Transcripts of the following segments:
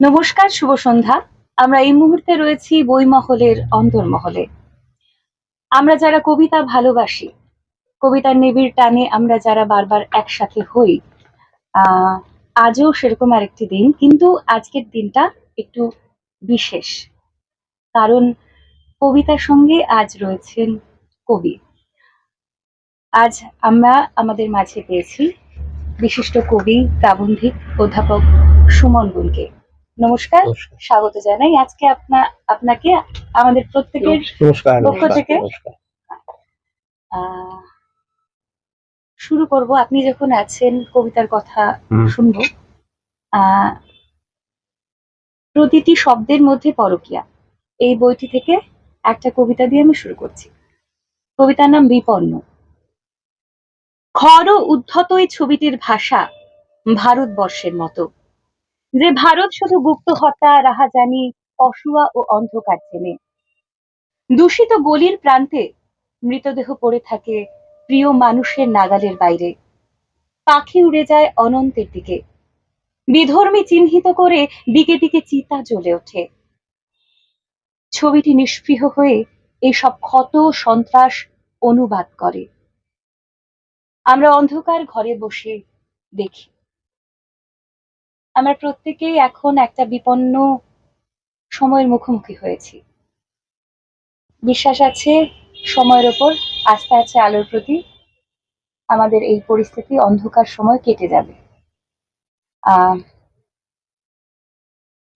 নমস্কার, শুভ সন্ধ্যা। আমরা এই মুহূর্তে রয়েছি বইমহলের অন্তর্মহলে। আমরা যারা কবিতা ভালোবাসি, কবিতার নিবিড় টানে আমরা যারা বারবার একসাথে হই আজও সেরকম আরেকটি দিন, কিন্তু আজকের দিনটা একটু বিশেষ। কারণ কবিতার সঙ্গে আজ রয়েছেন কবি। আজ আমরা আমাদের মাঝে পেয়েছি বিশিষ্ট কবি, প্রাবন্ধিক অধ্যাপক সুমন গুলকে নমস্কার স্বাগত জানাই। আজকে আপনা আপনাকে আমাদের প্রত্যেকের পক্ষ থেকে? আহ, শুরু করব। আপনি যখন আছেন কবিতার কথা। শুনব। প্রতিটি শব্দের মধ্যে পরকিয়া। এই বইটি থেকে একটা কবিতা দিয়ে আমি শুরু করছি। কবিতার নাম বিপন্ন। খর উদ্ধত এই ছবিটির ভাষা ভারতবর্ষের মতো। যে ভারত শুধু গুপ্ত হত্যা, রাহাজানি, অসুয়া ও অন্ধকার চেনে। দূষিত গলির প্রান্তে মৃতদেহ পড়ে থাকে প্রিয় মানুষের নাগালের বাইরে। পাখি উড়ে যায় অনন্তের দিকে। বিধর্মী চিহ্নিত করে দিকে দিকে চিতা জ্বলে ওঠে। ছবিটি নিষ্পৃহ হয়ে এইসব ক্ষত, সন্ত্রাস অনুবাদ করে। আমরা অন্ধকার ঘরে বসে দেখি। আমরা প্রত্যেকেই এখন একটা বিপন্ন সময়ের মুখোমুখি হয়েছি। বিশ্বাস আছে, সময়ের ওপর আস্থা আছে, আলোর প্রতি। আমাদের এই পরিস্থিতি অন্ধকার সময় কেটে যাবে।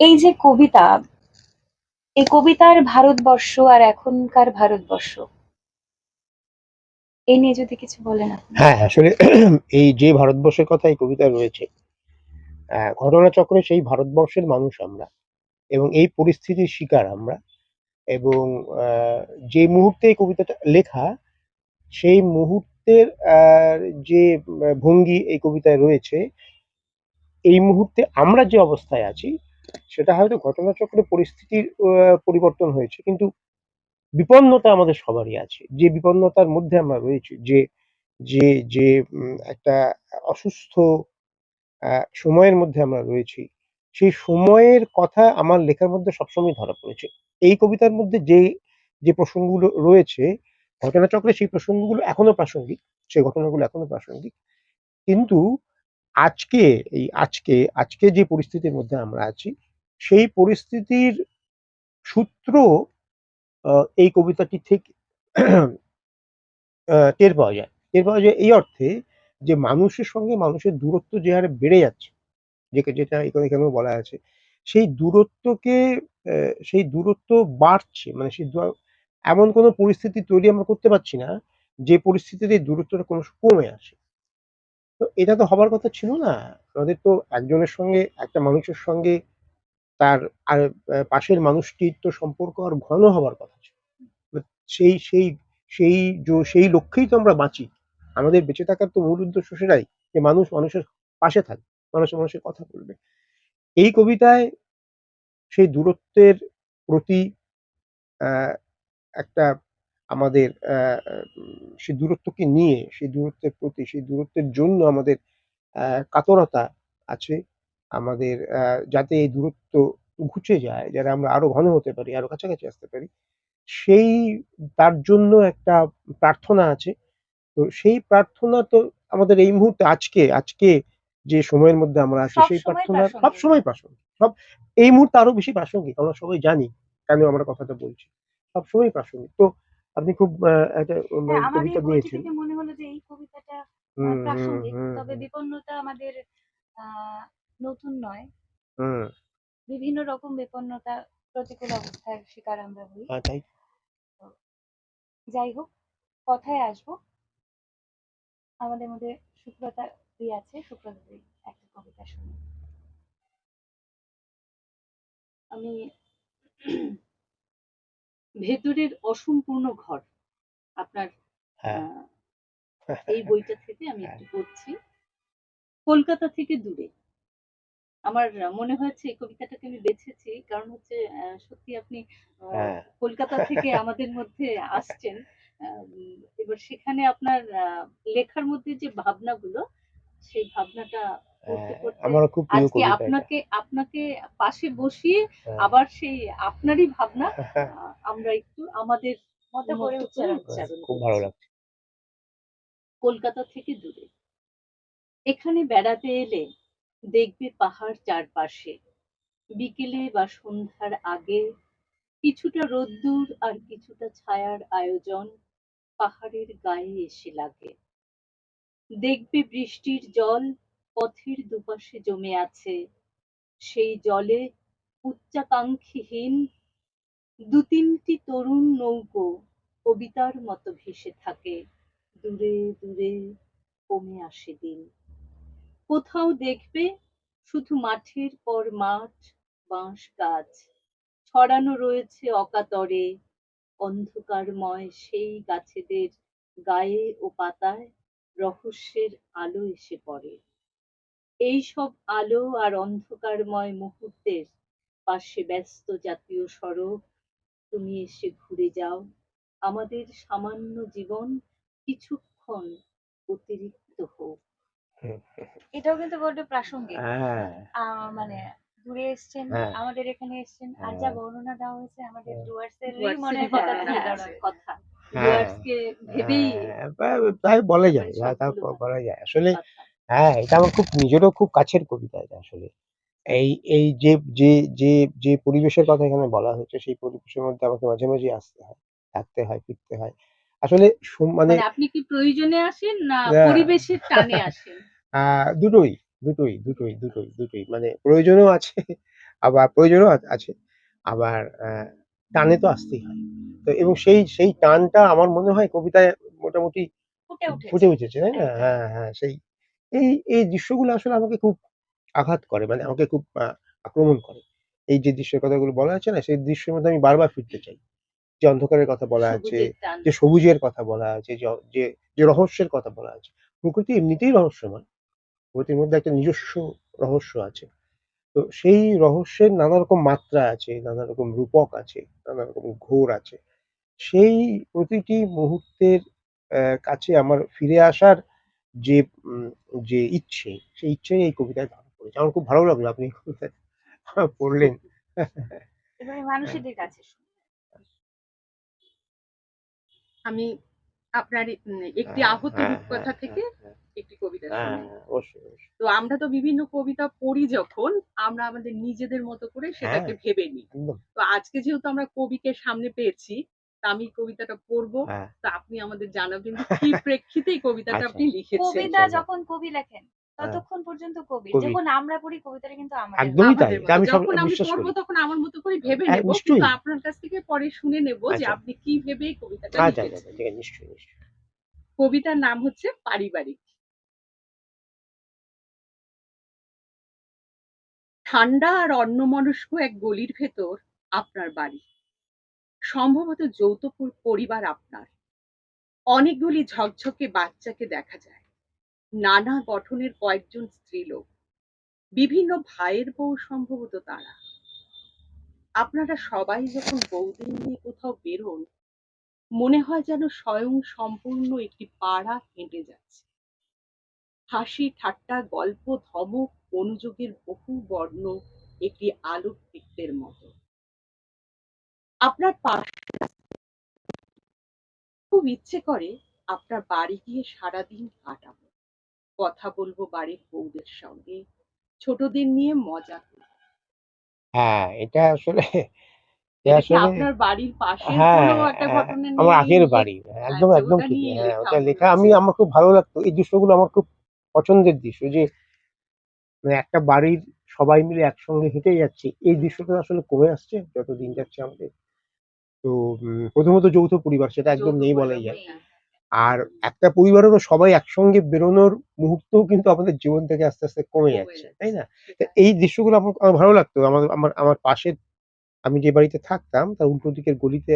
এই যে কবিতা, এই কবিতার ভারতবর্ষ আর এখনকার ভারতবর্ষ এই নিয়ে যদি কিছু বলেন হ্যাঁ আসলে এই যে ভারতবর্ষের কথা এই কবিতা রয়েছে ঘটনাচক্রে সেই ভারতবর্ষের মানুষ আমরা এবং এই পরিস্থিতির শিকার আমরা এবং যে মুহূর্তে এই কবিতাটা লেখা সেই মুহূর্তের যে ভঙ্গি এই কবিতায় রয়েছে, এই মুহূর্তে আমরা যে অবস্থায় আছি সেটা হয়তো ঘটনাচক্রে পরিস্থিতির পরিবর্তন হয়েছে কিন্তু বিপন্নতা আমাদের সবারই আছে। যে বিপন্নতার মধ্যে আমরা রয়েছি, যে যে যে একটা অসুস্থ সময়ের মধ্যে আমরা রয়েছি। সেই সময়ের কথা আমার লেখার মধ্যে সবসময় ধরা পড়েছে। এই কবিতার মধ্যে যে যে প্রসঙ্গগুলো রয়েছে ঘটনাচক্রে সেই প্রসঙ্গগুলো এখনও প্রাসঙ্গিক, সেই ঘটনাগুলো এখনও প্রাসঙ্গিক। কিন্তু আজকে, এই আজকে আজকে যে পরিস্থিতির মধ্যে আমরা আছি, সেই পরিস্থিতির সূত্র এই কবিতাটি থেকে টের পাওয়া যায়। টের পাওয়া যায় এই অর্থে যে মানুষের সঙ্গে মানুষের দূরত্ব যে হারে বেড়ে যাচ্ছে যেটা এখানে এখানেও বলা আছে, সেই দূরত্বকে সেই দূরত্ব বাড়ছে মানে সেই এমন কোনো পরিস্থিতি তৈরি আমরা করতে পারছি না, যে পরিস্থিতিতে দূরত্বটা কোনো কমে আসে। তো এটা তো হবার কথা ছিল না। আমাদের তো একজনের সঙ্গে, একটা মানুষের সঙ্গে, তার আর পাশের মানুষটির তো সম্পর্ক আর ঘন হবার কথা ছিল। সেই সেই সেই সেই লক্ষ্যেই তো আমরা বাঁচি। আমাদের বেঁচে থাকার তো মূল উদ্দেশ্য সেটাই যে মানুষ মানুষের পাশে থাকবে মানুষ মানুষের কথা বলবে। এই কবিতায় সেই দূরত্বের প্রতি একটা আমাদের সেই দূরত্বকে নিয়ে, সেই দূরত্বের প্রতি, সেই দূরত্বের জন্য আমাদের কাতরতা আছে। আমাদের যাতে এই দূরত্ব ঘুচে যায়, যাতে আমরা আরও ঘন হতে পারি, আরও কাছাকাছি আসতে পারি, সেই, তার জন্য একটা প্রার্থনা আছে। তো সেই প্রার্থনা তো আমাদের এই মুহূর্তে আজকে আজকে যে সময়ের মধ্যে আমরা আছি সেই প্রার্থনা। সব সময় প্রাসঙ্গিক। সব এই মুহূর্তে আরও বেশি প্রাসঙ্গিক আমরা সবাই জানি কেন আমরা কথাটা বলছি। সব সময় প্রাসঙ্গিক। তো আপনি খুব একটা হ্যাঁ, আমাদের কবিতা দিয়েছেন। মনে হলো যে এই কবিতাটা প্রাসঙ্গিক। তবে বিপন্নতা আমাদের নতুন নয়। হুম। বিভিন্ন রকম বিপন্নতা প্রতিকূল অবস্থার শিকার আমরা হই। তাই। যাই হোক কথায় আসব। আমাদের মধ্যে সুপ্রতা দি আছে সুপ্রতা দি একটা কবিতা শুনি। আমি ভেতরের অসম্পূর্ণ ঘর আপনার হ্যাঁ। এই বইটা থেকে আমি একটু পড়ছি। কলকাতা থেকে দূরে। আমার মনে হয়েছে এই কবিতাটাকে আমি বেছেছি কারণ হচ্ছে আহ, সত্যি আপনি হ্যাঁ। কলকাতা থেকে আমাদের মধ্যে আসছেন। এবার সেখানে আপনার আহ, লেখার মধ্যে যে ভাবনাগুলো সেই ভাবনাটা হ্যাঁ, আমারও খুব প্রিয় কবিতা আপনাকে আপনাকে পাশে বসিয়ে হ্যাঁ। আবার সেই আপনারই ভাবনা আমরা একটু আমাদের মতো করে উচ্চারণ উচ্চারণ খুব ভালো লাগছে। কলকাতা থেকে দূরে। এখানে বেড়াতে এলে দেখবে পাহাড় চারপাশে। বিকেলে বা সন্ধ্যার আগে কিছুটা রোদ্দুর আর কিছুটা ছায়ার আয়োজন পাহাড়ের গায়ে এসে লাগে। দেখবে বৃষ্টির জল পথের দুপাশে জমে আছে। সেই জলে উচ্চাকাঙ্ক্ষীহীন দু তিনটি তরুণ নৌকো কবিতার মতো ভেসে থাকে। দূরে দূরে কমে আসে দিন। কোথাও দেখবে শুধু মাঠের পর মাঠ, বাঁশ গাছ। ছড়ানো রয়েছে অকাতরে। অন্ধকারময় সেই গাছেদের গায়ে ও পাতায় রহস্যের আলো এসে পড়ে। এই সব আলো আর অন্ধকারময় মুহূর্তের পাশে ব্যস্ত জাতীয় সড়ক তুমি এসে ঘুরে যাও। আমাদের সামান্য জীবন কিছুক্ষণ অতিরিক্ত হোক। এটাও কিন্তু বড্ড প্রাসঙ্গিক। হ্যাঁ। আহ, মানে দূরে এসছেন হ্যাঁ। আমাদের এখানে এসছেন আর হ্যাঁ। যা বর্ণনা দেওয়া হয়েছে আমাদের হ্যাঁ। ডুয়ার্স এর ডুয়ার্সের মনে কথা হ্যাঁ, হ্যাঁ, হ্যাঁ। হ্যাঁ, তাই বলা যায় হ্যাঁ, তা বলা যায় আসলে হ্যাঁ এটা আমার খুব নিজেরও খুব কাছের কবিতা এটা আসলে এই এই যে যে যে যে পরিবেশের কথা এখানে বলা হয়েছে সেই পরিবেশের মধ্যে আমাকে মাঝে মাঝে আসতে হয় থাকতে হয় ফিরতে হয় আসলে মানে মানে আপনি কি প্রয়োজনে আসেন না। পরিবেশের টানে আসেন আহ, দুটোই দুটোই দুটোই দুটোই দুটোই। মানে প্রয়োজনও আছে আবার প্রয়োজনও আছে। আবার টানে তো আসতেই হয়। তো এবং সেই সেই টানটা আমার মনে হয় কবিতায় মোটামুটি ফুটে উঠে উঠেছে তাই না? হ্যাঁ হ্যাঁ সেই এই এই দৃশ্যগুলো আসলে আমাকে খুব আঘাত করে মানে আমাকে খুব আক্রমণ করে। এই যে দৃশ্যের কথাগুলো বলা আছে না সেই দৃশ্যের মধ্যে আমি বারবার ফিরতে চাই। যে অন্ধকারের কথা বলা আছে যে সবুজের কথা বলা আছে যে যে যে রহস্যের কথা বলা আছে। প্রকৃতি এমনিতেই রহস্যময়। প্রকৃতির মধ্যে একটা নিজস্ব রহস্য আছে। তো সেই রহস্যের নানা রকম মাত্রা আছে নানা রকম রূপক আছে নানা রকম ঘোর আছে। সেই প্রতিটি মুহূর্তের কাছে আমার ফিরে আসার যে যে ইচ্ছে সেই ইচ্ছে এই কবিতায় ধরা পড়েছে আমার খুব ভালো লাগল আপনি এই কবিতাটা পড়লেন কাছে আমি আপনার একটি হ্যাঁ, আহত হ্যাঁ, রূপকথা হ্যাঁ, থেকে একটি কবিতা হ্যাঁ, হ্যাঁ। তো আমরা তো বিভিন্ন কবিতা পড়ি যখন আমরা আমাদের নিজেদের মতো করে সেটাকে হ্যাঁ। ভেবে নিই তো আজকে যেহেতু আমরা কবিকে সামনে পেয়েছি তা আমি কবিতাটা পড়ব তা আপনি আমাদের জানাবেন কি প্রেক্ষিতে কবিতাটা আচ্ছা। আপনি লিখেছেন কবিতা আচ্ছা। যখন কবি লেখেন ততক্ষণ পর্যন্ত কবি। যখন আমরা পড়ি কবিতাটা কিন্তু আমাদের একদমই তাই আমি। সব যখন আমি বিশ্বাস পড়ব করি তখন আমার মতো করে ভেবে নেব। কিন্তু আপনার কাছ থেকে পরে শুনে নেব যে আচ্ছা। আপনি কি ভেবে এই কবিতাটা আচ্ছা আচ্ছা লিখেছেন আচ্ছা, কবিতার নাম হচ্ছে পারিবারিক ঠান্ডা আর অন্যমনস্ক এক গলির ভেতর আপনার বাড়ি। সম্ভবত যৌথ পরিবার আপনার। অনেকগুলি ঝকঝকে বাচ্চাকে দেখা যায়। নানা গঠনের কয়েকজন স্ত্রীলোক। বিভিন্ন ভাইয়ের বউ সম্ভবত তারা। আপনারা সবাই যখন বউদের নিয়ে কোথাও বেরোন, মনে হয় যেন স্বয়ং সম্পূর্ণ একটি পাড়া হেঁটে যাচ্ছে। হাসি, ঠাট্টা, গল্প, ধমক অনুযোগের বহু বর্ণ একটি আলোক বৃত্তের মতো। আপনার পাশ খুব ইচ্ছে করে আপনার বাড়ি গিয়ে সারাদিন কাটাবো। কথা বলব বাড়ির বউদের সঙ্গে ছোটদের নিয়ে মজা করব হ্যাঁ এটা আসলে এটা এটা কি আসলে আপনার বাড়ির পাশে হ্যাঁ কোনো একটা হ্যাঁ, ঘটনা নিয়ে আমার আগের লিখে- বাড়ি হ্যাঁ, একদম আচ্ছা, একদম ওটা ঠিক নিয়ে হ্যাঁ লেখা ওটা লেখা। আমি আমার খুব ভালো লাগতো এই দৃশ্যগুলো আমার খুব পছন্দের দৃশ্য যে মানে একটা বাড়ির সবাই মিলে একসঙ্গে হেঁটে যাচ্ছে। এই দৃশ্যটা আসলে কমে আসছে যত দিন যাচ্ছে আমাদের। তো প্রথমত যৌথ পরিবার সেটা একদম নেই বলাই যায়। আর একটা পরিবারেরও সবাই একসঙ্গে বেরোনোর মুহূর্তও কিন্তু আমাদের জীবন থেকে আস্তে আস্তে কমে যাচ্ছে তাই না? তো এই দৃশ্যগুলো আমার আমার ভালো লাগতো। আমার আমার আমার পাশে আমি যে বাড়িতে থাকতাম তার উল্টো দিকের গলিতে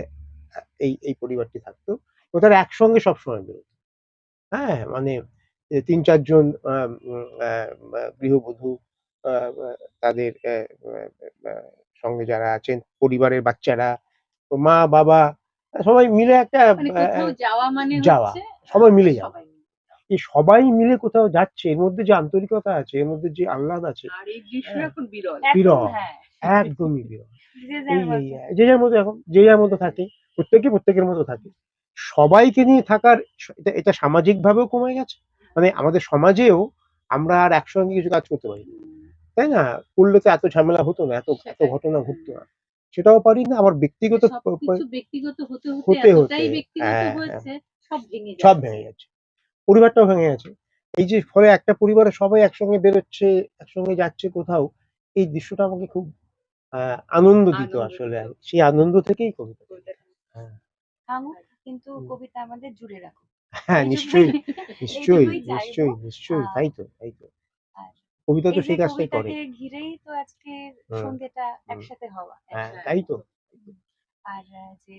এই এই পরিবারটি থাকতো। তো তারা একসঙ্গে সবসময় বেরোতো। হ্যাঁ মানে তিন চারজন আহ, আহ, আহ, গৃহবধূ তাদের সঙ্গে যারা আছেন পরিবারের বাচ্চারা মা বাবা সবাই মিলে একটা মানে আহ, কোথাও যাওয়া মানে যাওয়া, সবাই মিলে যাওয়া। সবাই মিলে এই সবাই মিলে কোথাও যাচ্ছে এর মধ্যে যে আন্তরিকতা আছে এর মধ্যে যে আহ্লাদ আছে আর এই দৃশ্য হ্যাঁ। এখন বিরল বিরল। হ্যাঁ একদমই বিরল যে যার মতো। এখন যে যার মতো থাকে প্রত্যেকে প্রত্যেকের মতো থাকে সবাইকে নিয়ে থাকার এটা এটা সামাজিক ভাবেও কমে গেছে মানে আমাদের সমাজেও আমরা আর একসঙ্গে কিছু কাজ করতে পারি তাই না? করলে তো এত ঝামেলা হতো না এত এত ঘটনা ঘটতো না। সেটাও পারি না আমার ব্যক্তিগত ব্যক্তিগত হতে হতে হ্যাঁ, হয়েছে সব ভেঙে যাচ্ছে। পরিবারটাও ভেঙে গেছে এই যে ফলে একটা পরিবারে সবাই একসঙ্গে বেরোচ্ছে একসঙ্গে যাচ্ছে কোথাও এই দৃশ্যটা আমাকে খুব আনন্দ দিত আসলে। সেই আনন্দ থেকেই কবিতা থামুক কিন্তু কবিতা আমাদের জুড়ে রাখো হ্যাঁ নিশ্চয়ই নিশ্চয়ই নিশ্চয়ই নিশ্চয়ই তাই তো তাই তো। কবিতা তো সেই কাজটাই করে। ঘিরেই তো আজকে। সন্ধ্যেটা একসাথে হওয়া হ্যাঁ তাই তো। আর যে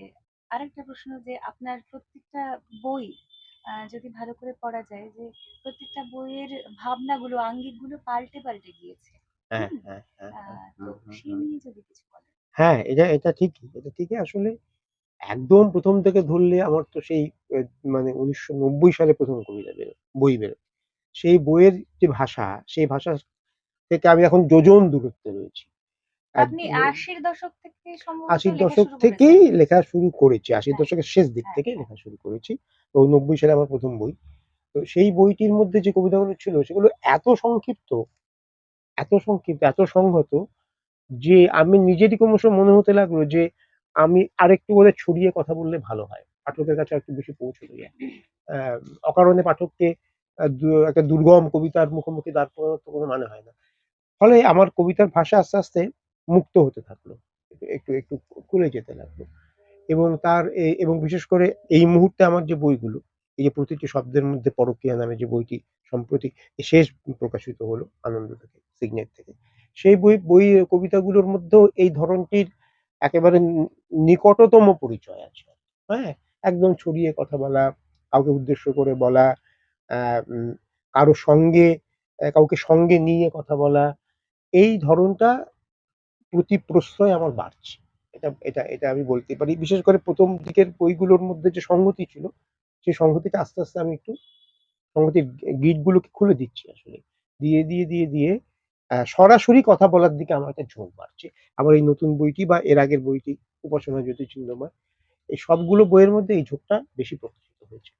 আরেকটা প্রশ্ন যে আপনার প্রত্যেকটা বই যদি ভালো করে পড়া যায় যে প্রত্যেকটা বইয়ের ভাবনাগুলো আঙ্গিকগুলো পাল্টে পাল্টে গিয়েছে হ্যাঁ হ্যাঁ হ্যাঁ হ্যাঁ, হ্যাঁ এটা এটা ঠিকই এটা ঠিকই আসলে একদম প্রথম থেকে ধরলে আমার তো সেই মানে উনিশশো নব্বই সালে প্রথম কবিতা বেরো বই বেরো সেই বইয়ের যে ভাষা সেই ভাষা থেকে আমি এখন যোজন দূরত্বে রয়েছি। আপনি আশির দশক থেকে আশির লেখা দশক শুরু থেকেই লেখা শুরু করেছি আশির হ্যাঁ, দশকের শেষ দিক থেকে হ্যাঁ। লেখা শুরু করেছি। তো নব্বই সালে আমার প্রথম বই। তো সেই বইটির মধ্যে যে কবিতাগুলো ছিল সেগুলো এত সংক্ষিপ্ত এত সংক্ষিপ্ত এত সংহত যে আমি নিজেরই ক্রমশ মনে হতে লাগল যে আমি আরেকটু বলে ছড়িয়ে কথা বললে ভালো হয়। পাঠকের কাছে একটু বেশি যায় আহ, অকারণে পাঠককে একটা দুর্গম কবিতার মুখোমুখি দাঁড় করানোর তো কোনো মানে হয় না। ফলে আমার কবিতার ভাষা আস্তে আস্তে মুক্ত হতে থাকল। একটু একটু খুলে যেতে লাগল। এবং তার এবং বিশেষ করে এই মুহূর্তে আমার যে বইগুলো এই যে প্রতিটি শব্দের মধ্যে পরকীয়া নামে যে বইটি সম্প্রতি শেষ প্রকাশিত হলো আনন্দ থেকে সিগনেট থেকে সেই বই বই কবিতাগুলোর মধ্যেও এই ধরনটির একেবারে নিকটতম পরিচয় আছে। হ্যাঁ? একদম ছড়িয়ে কথা বলা, কাউকে উদ্দেশ্য করে বলা কারও সঙ্গে কাউকে সঙ্গে নিয়ে কথা বলা, এই ধরনটা প্রতি প্রশ্রয় আমার বাড়ছে। এটা এটা এটা আমি বলতে পারি। বিশেষ করে প্রথম দিকের বইগুলোর মধ্যে যে সংহতি ছিল, সেই সংহতিটা আস্তে আস্তে আমি একটু সংহতির গিটগুলোকে খুলে দিচ্ছি আসলে। দিয়ে দিয়ে দিয়ে দিয়ে সরাসরি কথা বলার দিকে আমার একটা ঝোঁক বাড়ছে। আমার এই নতুন বইটি বা এর আগের বইটি উপাসনা জ্যোতি চিহ্নময় এই সবগুলো বইয়ের মধ্যে এই ঝোঁকটা বেশি প্রকাশিত হয়েছে।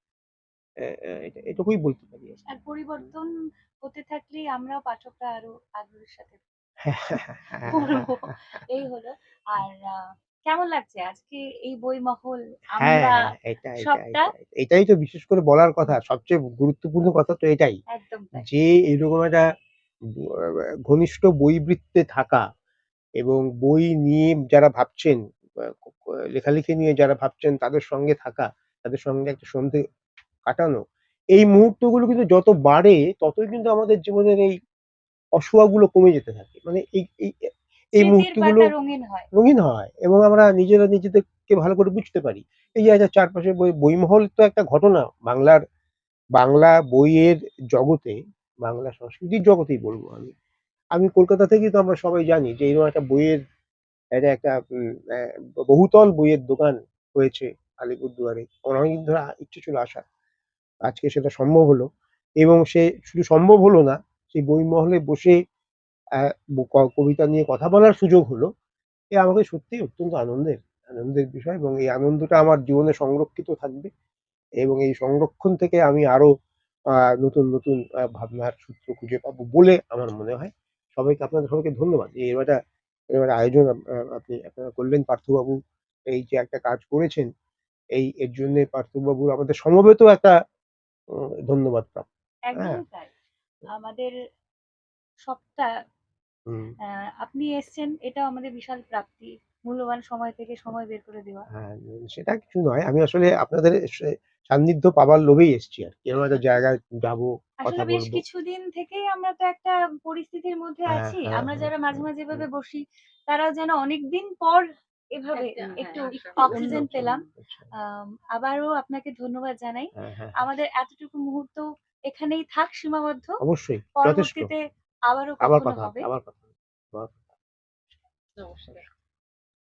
এটুকুই বলতে পারি আর পরিবর্তন হতে থাকলেই আমরাও পাঠকরা আরও আগ্রহের সাথে এই হলো। আর কেমন লাগছে আজকে এই বই মহল হ্যাঁ আমরা সবটা? এটা- এটাই তো বিশেষ করে বলার কথা। সবচেয়ে গুরুত্বপূর্ণ কথা তো এটাই। যে এরকম একটা ঘনিষ্ঠ বইবৃত্তে থাকা এবং বই নিয়ে যারা ভাবছেন লেখালেখি নিয়ে যারা ভাবছেন তাদের সঙ্গে থাকা তাদের সঙ্গে একটা সন্ধে কাটানো এই মুহূর্তগুলো কিন্তু যত বাড়ে ততই কিন্তু আমাদের জীবনের এই অসুয়াগুলো কমে যেতে থাকে। মানে এই এই মুহূর্তগুলো রঙিন হয়। রঙিন হয় এবং আমরা নিজেরা নিজেদেরকে ভালো করে বুঝতে পারি। এই যে একটা চারপাশে বই বইমহল তো একটা ঘটনা। বাংলার বাংলা বইয়ের জগতে বাংলা সংস্কৃতির জগতেই বলব আমি। আমি কলকাতা থেকেই তো আমরা সবাই জানি যে এরকম একটা বইয়ের, এটা একটা বহুতল বইয়ের দোকান হয়েছে আলিপুরদুয়ারে। অনেকদিন ধরে ইচ্ছে ছিল আসার। আজকে সেটা সম্ভব হলো। এবং সে শুধু সম্ভব হলো না, সেই বই মহলে বসে কবিতা নিয়ে কথা বলার সুযোগ হলো। এ আমাকে সত্যি অত্যন্ত আনন্দের আনন্দের বিষয় এবং এই আনন্দটা আমার জীবনে সংরক্ষিত থাকবে। এবং এই সংরক্ষণ থেকে আমি আরও নতুন নতুন ভাবনার সূত্র খুঁজে পাবো বলে আমার মনে হয়। সবাইকে আপনাদের সবাইকে ধন্যবাদ। এই এবারটা এবার আয়োজন আপনি আপনারা করলেন। পার্থবাবু এই যে একটা কাজ করেছেন এই এর জন্য পার্থবাবুর আমাদের সমবেত একটা ধন্যবাদ প্রাপ্য একদমই আমাদের সবটা আপনি এসছেন এটাও আমাদের বিশাল প্রাপ্তি। মূল্যবান সময় থেকে সময় বের করে দেওয়া। হ্যাঁ সেটা কিছু নয়। আমি আসলে আপনাদের সান্নিধ্য পাবার লোভেই এসেছি আর কি। এরকম একটা জায়গায় যাব কথা আসলে বেশ বলব। কিছুদিন থেকেই আমরা তো একটা পরিস্থিতির মধ্যে হ্যাঁ, আছি। হ্যাঁ, আমরা হ্যাঁ, যারা মাঝে মাঝে এভাবে বসি তারাও যেন অনেকদিন পর এভাবে একটা, হ্যাঁ, একটু একটু অক্সিজেন অন্য- পেলাম। আচ্ছা, আম, আবারও আপনাকে ধন্যবাদ জানাই। হ্যাঁ, হ্যাঁ, আমাদের এতটুকু মুহূর্ত এখানেই থাক সীমাবদ্ধ। অবশ্যই যথেষ্ট। পরবর্তীতে আবারও আবার কখনো কথা হবে হবে। আবার কথা হবে। নমস্কার।